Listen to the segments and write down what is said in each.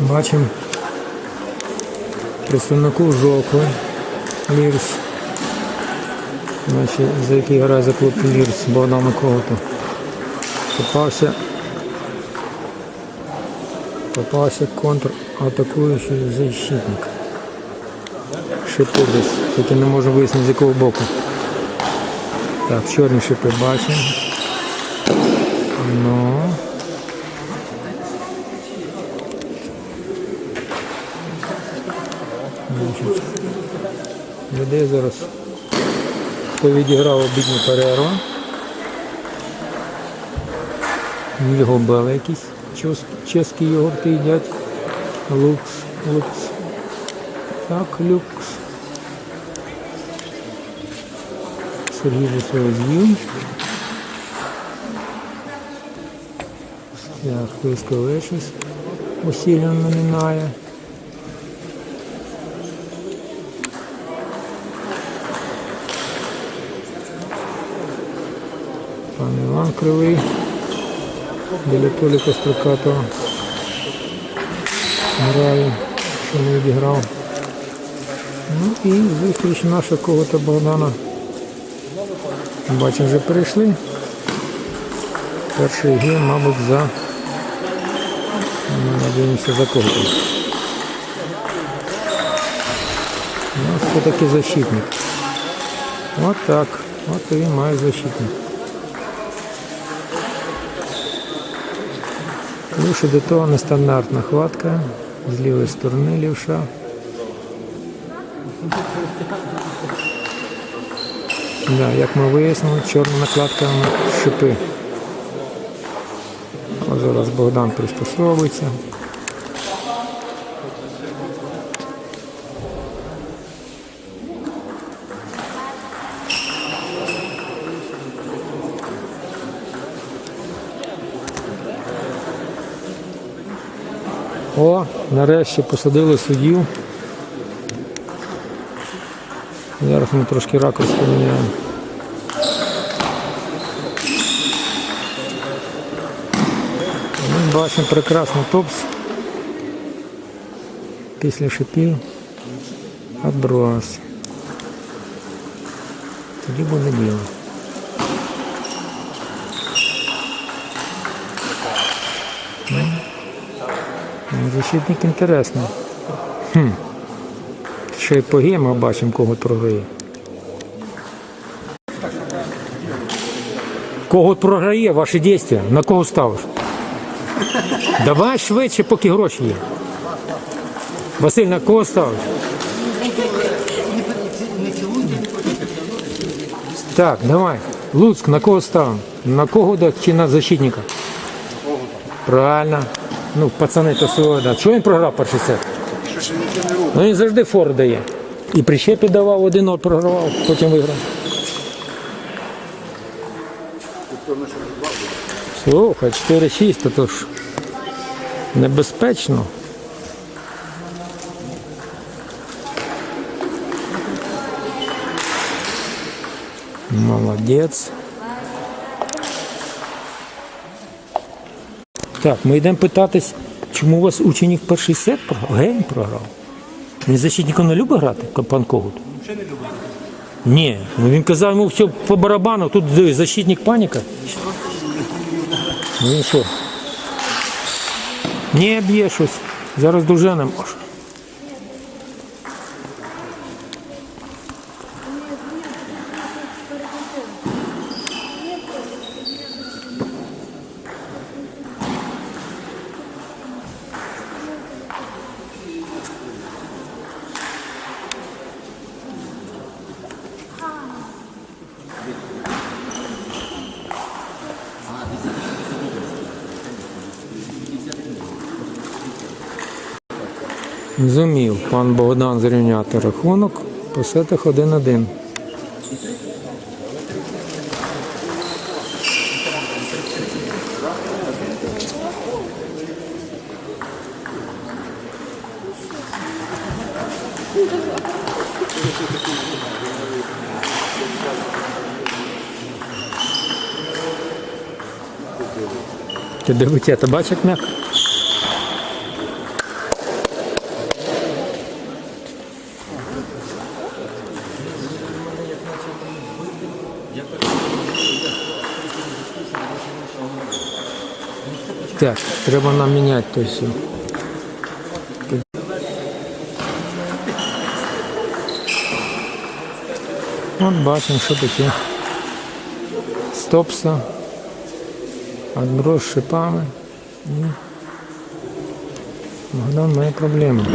Бачимо представнику жовту Лірс. Значить, за який грає за клуб Лірс Богдан Миколоту. Попався. Попався контратакуючий защитник. Шипи десь, тільки не можу вияснити з якого боку. Так, чорні шипи бачимо. Ну. Людей зараз хто відіграв обідню перерву. Його били якісь чеські йогурти їдять. Лукс, лукс. Так, люкс. Сергій з'їв. Так, хтось коли щось усилено наминає. Пан Іван Кривий. Біля Толіка Строкатова. Грає, що не відіграв. Ну і зустріч наша кого-то Богдана. Бачимо, вже перейшли. Перший гейм, мабуть, за. Надіємося за кого-то. Ну, все-таки защитник. От так. От і має защитник. Плюс до того нестандартна хватка з лівої сторони лівша. Да, як ми вияснили, чорна накладка на шипи. Ось зараз Богдан пристосовується. О, нарешті посадили суддю. Зараз ми трошки ракурс поміняємо. Бачимо прекрасний топс. Після шипів. Отброс. Тоді буде діло. Ну, Защитник інтересний. Хм. Ще й по гемах бачимо, кого програє. Кого програє ваші дії? На кого ставиш? Давай швидше, поки гроші є. Василь, на кого ставиш? Так, давай. Луцьк, на кого ставимо? На кого чи на защитника? Правильно. Ну, пацани, то свого, да. Чого він програв перший сет? Ну він завжди фор дає. І прищепі давав, один програвав, потім виграв. Слухай, 4-6, то, то ж небезпечно. Молодець. Так, ми йдемо питатись, чому у вас ученик перший сет програв? Гейм програв. Він защитником не любить грати, пан Когут? Взагалі не любить. Ні, ну він казав, йому все по барабану, тут защитник паніка. Ну він що? Не б'є щось. Зараз дуже не може. Зумів пан Богдан зрівняти рахунок по сетах 1-1. Ти дивиться, ти бачиш м'яко? Так, треба нам міняти то все. От бачимо, що таке. Стопса. Отброс з шипами. І Богдан має проблеми.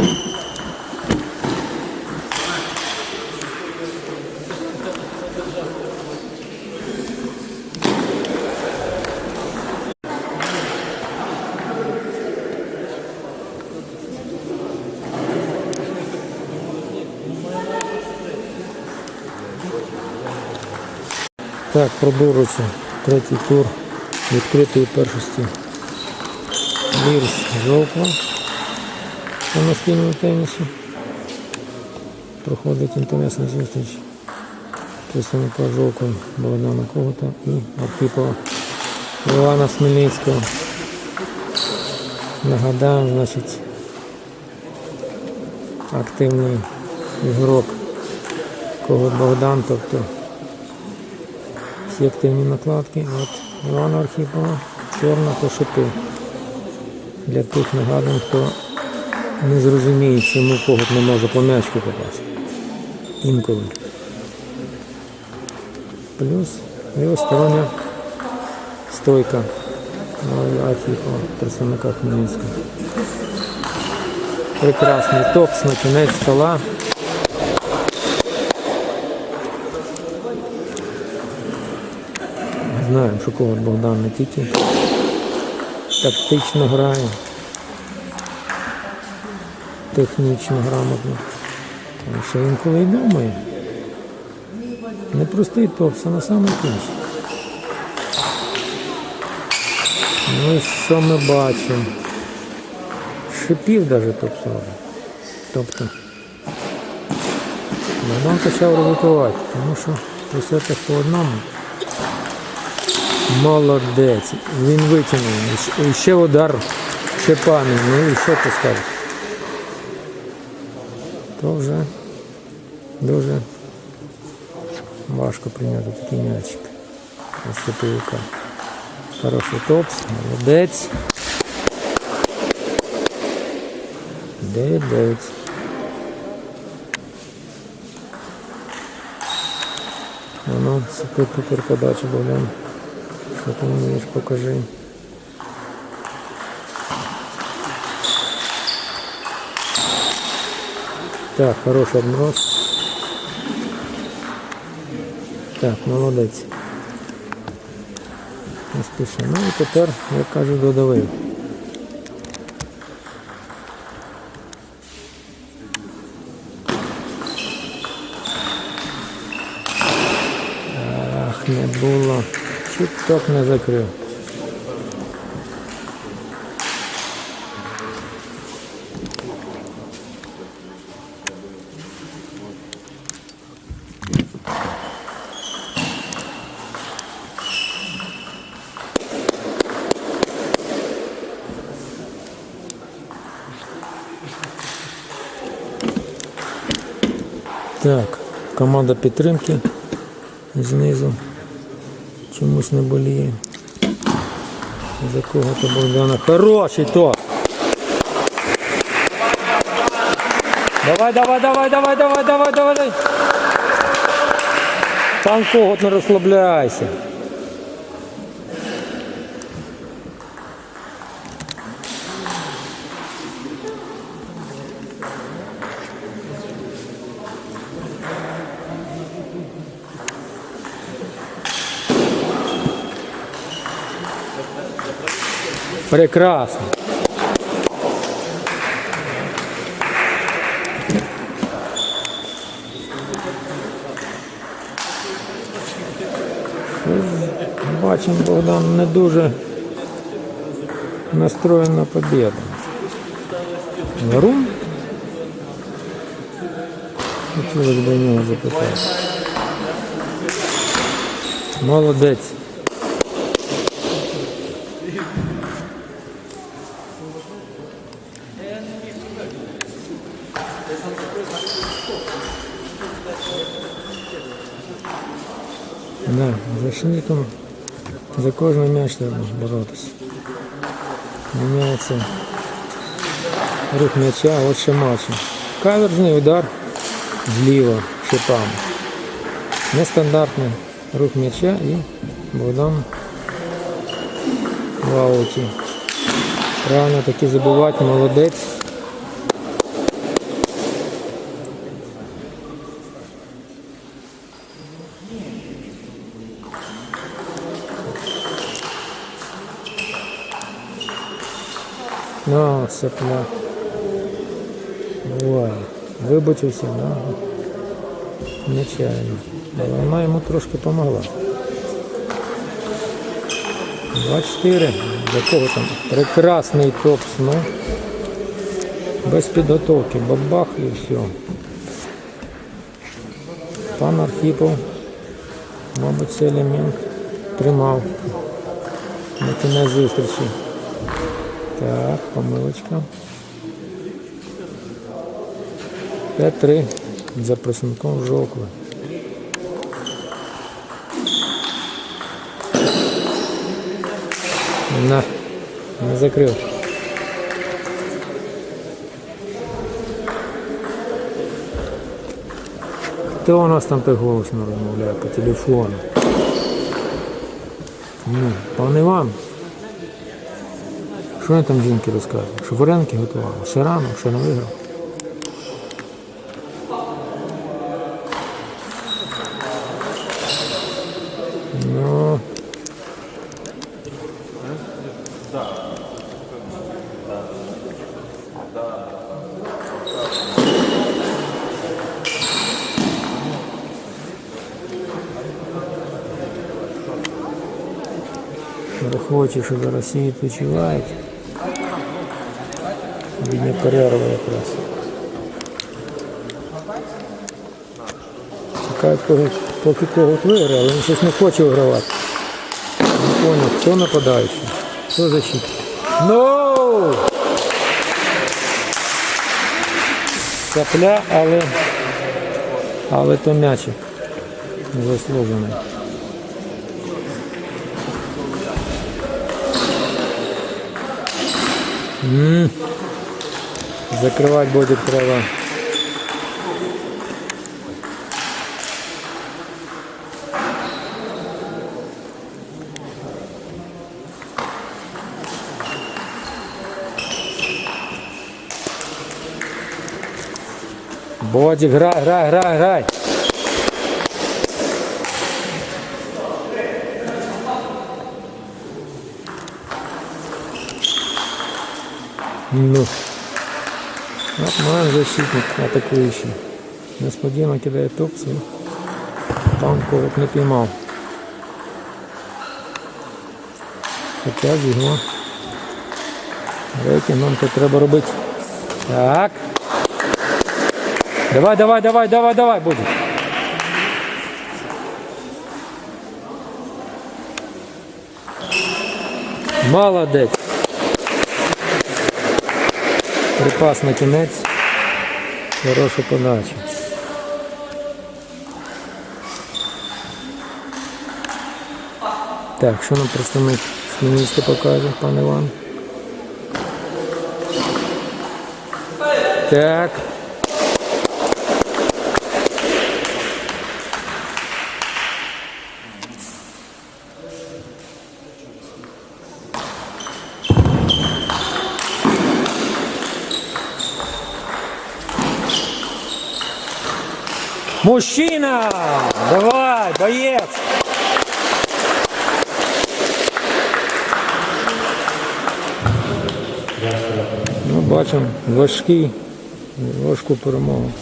Так, продовжується третій тур відкритої першості. Лірс жовтва по настільному тенісі. Проходить інтересна зустріч представника жовтого Богдана Когута і Архипова Івана Смельницького. Нагадаємо, значить, активний ігрок Когут Богдан, тобто всі активні накладки. От Івана Архіпова, чорна по. Для тих нагадуємо, хто не зрозуміє, чому когут не може по м'ячку попасти. Інколи. Плюс лівостороння стойка Архіпова, представника Хмельницького. Прекрасний топс на кінець стола. Знаємо, що когот Богдан не тільки тактично грає, технічно грамотно, а ще інколи й думає. Непростий топс, а на саме кінці. Ну і що ми бачимо? Шипів навіть топсував. Тобто Богдан почав ризикувати, тому що при по одному. Молодець. Він витягнув. І ще- удар шипами. Ну і що ти скажеш? То вже дуже важко прийняти такий м'ячик. Ось Хороший топс, молодець. 9-9. Воно супер-пупер подача Богдан. Що ти вмієш, покажи. Так, хороший отброс. Так, молодець. Не спіши. Ну і тепер, як кажуть, додавив. Ах, не було. Чуток не закрив. Так, команда підтримки знизу чомусь не боліє. За кого то Богдана? Хороший то! Давай, давай, давай, давай, давай, давай, давай. Там кого не розслабляйся. Прекрасно. Бачимо, Богдан не дуже настроєн на победу. Варум? Хотілося б у нього запитати. Молодець. Да, защитником за кожний м'яч треба боротися. Міняється рух м'яча, от ще матчі. Каверзний удар зліва шипами. Нестандартний рух м'яча і Богдан в ауті. Правильно таки забувати, молодець. Ну, сопля. Буває. Вибачився, да? Нечаянно. Але вона йому трошки допомогла. 2-4. Для кого там? Прекрасний топс, ну. Без підготовки. Бабах і все. Пан Архіпов, мабуть, цей елемент тримав на кінець зустрічі. Так, помилочка. 5-3 за просунком жовкви. На, не закрив. Хто у нас там так голосно розмовляє по телефону? Ну, пан Іван. Що він там жінки розказує? Що вареники готували? Ще рано, ще не виграв. Ну. Враховуючи, що зараз всі. Бідня перерва якраз. Чекають, коли, поки когось виграє, але він щось не хоче вигравати. Не понял, хто нападаючий, хто защитник. Ну! Сапля, але, але то м'ячик заслужений. М. Закривати буде треба. Бодик, грай, грай, грай, грай. Ну. Наш защитник атакующий. Несподівано кидає топс і там ковик не піймав. Хоча з його рейтингом то треба робити. Так. Давай, давай, давай, давай, давай, буде. Молодець. Припас на кінець. Хороша подача. Так, що нам представник Смінська покаже, пан Іван? Так. Мужчина! Давай, боец! Ну, бачимо, важкий, важку перемогу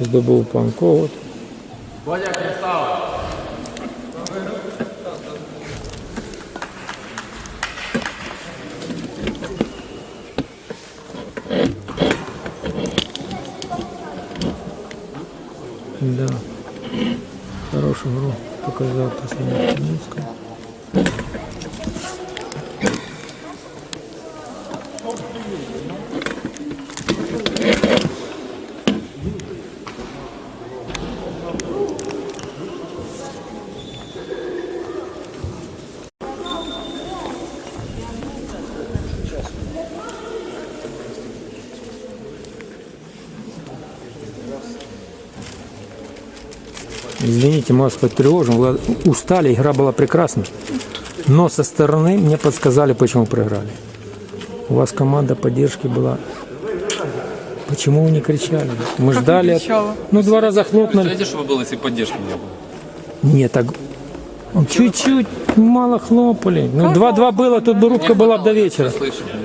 здобув пан Когут. Бодя Крістава. Да. Хорошую игру показал Краснодар Хмельницького. Извините, мы вас потревожим. Устали, игра была прекрасна. Но со стороны мне подсказали, почему проиграли. У вас команда поддержки была. Почему вы не кричали? Мы ждали. от- кричала? Ну, два раза хлопнули. Знаете, что бы было, если поддержки не было? Нет, так чуть-чуть мало хлопали. Ну, 2-2 было, тут бы рубка была бы до вечера.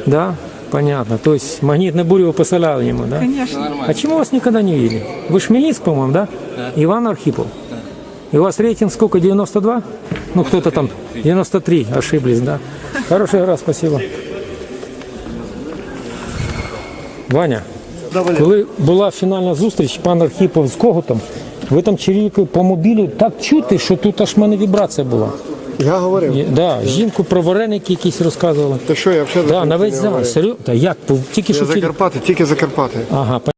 Да, понятно. То есть магнитную бурю вы посоляли ему, да? Конечно. А чему вас никогда не видели? Вы ж Хмельницк, по-моему, да? Иван Архипов. И у вас рейтинг сколько, 92? Ну, кто-то там 93, ошиблись, да? Хорошая игра, спасибо. Ваня, коли була фінальна зустріч, пан Архіпов з Когутом, ви там чирікали по мобілю так чути, що тут аж в мене вібрація була. Я говорив. І- Да, жінку про вареники якісь розказували. Та що я взагалі Да, на весь зал. Серйозно? Та як? Тільки Я що ті- Закарпати, тільки Закарпати. Ага,